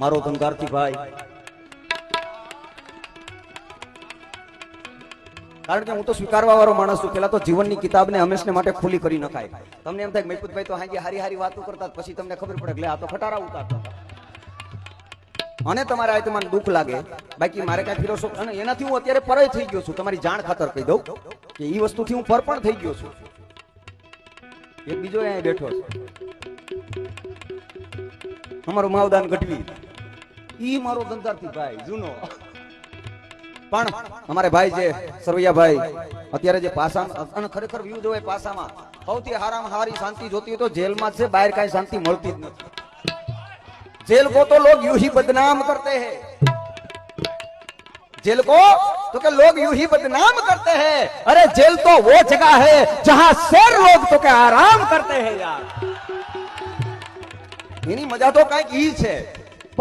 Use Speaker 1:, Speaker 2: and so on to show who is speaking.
Speaker 1: મારો ધનગારથી ભાઈ કારણ કે હું તો સ્વીકારવા વાળો માણસ છું. પેલા તો જીવનની કિતાબને હંમેશને માટે ખુલ્લી કરી નખાય. તમને એમ થાય કે તો હાંજે હારી હારી વાતો કરતા પછી તમને ખબર પડે એટલે આ તો ખટારા ઉતારતા. અને તમારે આ મને દુઃખ લાગે. બાકી મારે કઈ ફિલોસોફ અને એનાથી હું અત્યારે પરય થઈ ગયો છું. તમારી જાણ ખાતર કહી દઉં કે એ વસ્તુથી હું પર પણ થઈ ગયો છું. એક બીજો અહીંયા બેઠો છે. અમારું માવદાન ગઢવી. ઈ મારો ધંધાર્થી ભાઈ જૂનો પણ અમારે ભાઈ જે સરવૈયા ભાઈ અત્યારે જે પાસામાં અને ખરેખર વ્યૂ જોવે પાસામાં સૌથી હારામાં હારી શાંતિ જોતી હોય તો જેલમાં જ છે બહાર કાંઈ શાંતિ મળતી જ નથી जेल को तो लोग यूं ही बदनाम करते हैं जेल को तो क्या लोग यूं ही बदनाम करते हैं अरे जेल तो वो जगह है जहां शेर लोग तो क्या आराम करते हैं यार એની મજા તો કઈક ઈ છે